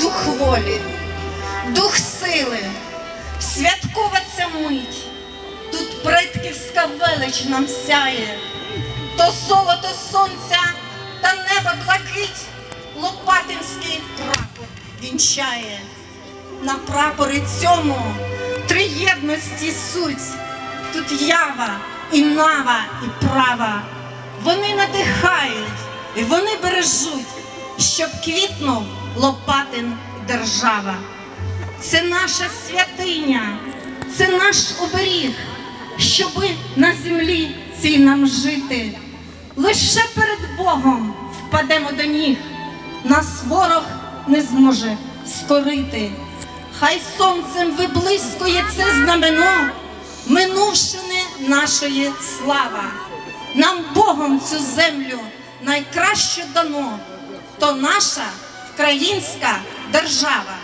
дух волі, дух сили, святкова ця мить. Тут предківська велич нам сяє, то золото сонця та небо блакить, Лопатинський прапор вінчає. На прапорі цьому триєдності суть. Тут ява і нава, і права. Вони надихають і вони бережуть, щоб квітнув Лопатин держава. Це наша святиня, це наш оберіг, щоби на землі цій нам жити. Лише перед Богом впадемо до ніг, нас ворог не зможе скорити. Хай сонцем виблискує це знамено, минувшини нашої слава. Нам Богом цю землю найкраще дано, то наша українська держава.